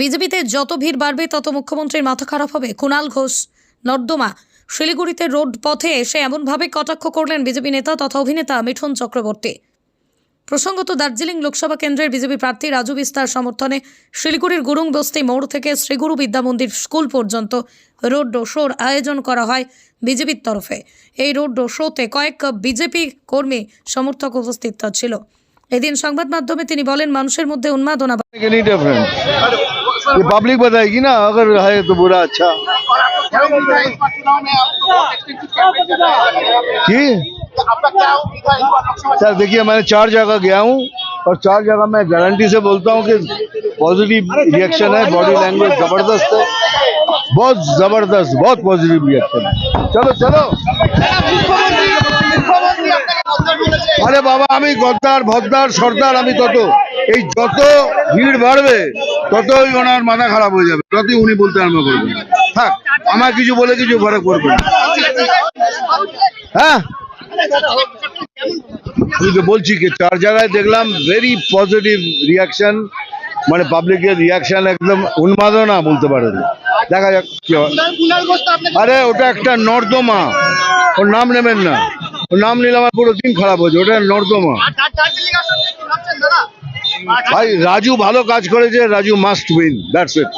বিজেপিতে যত ভিড় বাড়বে, তত মুখ্যমন্ত্রীর মাথা খারাপ হবে। কুণাল ঘোষ, নর্দমা, শিলিগুড়িতে রোড পথে এসে এমনভাবে কটাক্ষ করলেন বিজেপি নেতা তথা অভিনেতা মিঠুন চক্রবর্তী। প্রসঙ্গত দার্জিলিং লোকসভা কেন্দ্রের বিজেপি প্রার্থী রাজু বিস্তার সমর্থনে শিলিগুড়ির গুরুং বস্তি মোড় থেকে শ্রীগুরু বিদ্যামন্দির স্কুল পর্যন্ত রোড ডো শোর আয়োজন করা হয় বিজেপির তরফে। এই রোড ডো শোতে কয়েক বিজেপি কর্মী সমর্থক উপস্থিত ছিল। এদিন সংবাদ মাধ্যমে তিনি বলেন, মানুষের মধ্যে উন্মাদনা ये पब्लिक बताएगी ना, अगर है तो बुरा अच्छा। लोकसभा सर, देखिए मैंने चार जगह गया हूँ, और चार जगह मैं गारंटी से बोलता हूँ कि पॉजिटिव रिएक्शन है बॉडी लैंग्वेज ज़बरदस्त है। बहुत ज़बरदस्त, बहुत पॉजिटिव रिएक्शन है। चलो चलो। আরে বাবা আমি গদ্দার ভদ্দার সর্দার আমি তত। এই যত ভিড় বাড়বে ততই ওনার মাথা খারাপ হয়ে যাবে ততই উনি বলতে আরম্ভ করবেন। থাক আমার কিছু বলে কিছু ফরক করবে হ্যাঁ? আমি তো বলছি কি চার জায়গায় দেখলাম ভেরি পজিটিভ রিয়াকশন মানে পাবলিকের রিয়াকশন একদম উন্মাদনা বলতে পারেন দেখা যাক আরে ওটা একটা নর্দমা ওর নাম নেবেন না। নাম নিলে আমার পুরো দিন খারাপ হয়েছে ওটা নর্দমা। ভাই রাজু ভালো কাজ করেছে Raju must win that's it